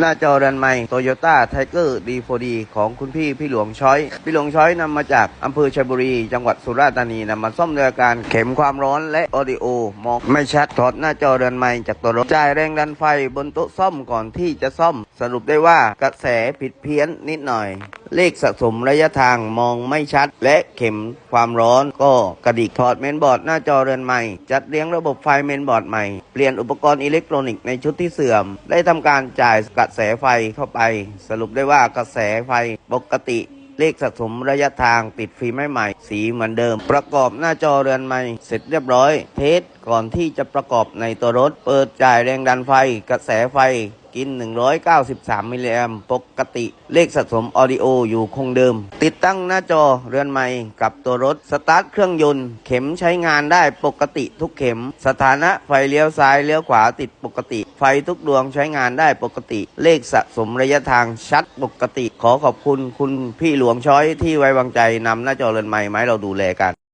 หน้าจอเรือนใหม่โตโยต้าไทเกอร์ดีโฟดีของคุณพี่พี่หลวงช้อย พี่หลวงช้อยนำมาจากอำเภอชัยบุรี จังหวัดสุราษฎร์ธานีนำมาซ่อมโดยการเข็มความร้อนและออดิโอ มองไม่ชัดถอดหน้าจอเรือนใหม่จากตัวรถจ่ายแรงดันไฟบนโต๊ะซ่อมก่อนที่จะซ่อม สรุปได้ว่ากระแสผิดเพี้ยนนิดหน่อย เลขสะสมระยะทางมองไม่ชัด และเข็มความร้อนก็กระดิกถอดเมนบอร์ดหน้าจอเรือนใหม่ จัดเรียงระบบไฟเมนบอร์ดใหม่เปลี่ยนอุปกรณ์อิเล็กทรอนิกส์ในชุดที่เสื่อม ได้ทำการจ่ายกระแสไฟเข้าไป สรุปได้ว่ากระแสไฟปกติเลขสะสมระยะทางติดฟิล์มใหม่ สีเหมือนเดิม ประกอบหน้าจอเรือนใหม่ เสร็จเรียบร้อย เทสก่อนที่จะประกอบในตัวรถ เปิดจ่ายแรงดันไฟ กระแสไฟ กิน 193 มิลลิแอมปกติ เลขสะสมออดิโออยู่คงเดิม ติดตั้งหน้าจอเรือนใหม่กับตัวรถ สตาร์ทเครื่องยนต์ เข็มใช้งานได้ปกติทุกเข็ม สถานะไฟเลี้ยวซ้ายเลี้ยวขวาติดปกติ ไฟทุกดวงใช้งานได้ปกติ เลขสะสมระยะทางชัดปกติ ขอขอบคุณคุณพี่หลวงช้อยที่ไว้วางใจนำหน้าจอเรือนใหม่มาให้เราดูแลกัน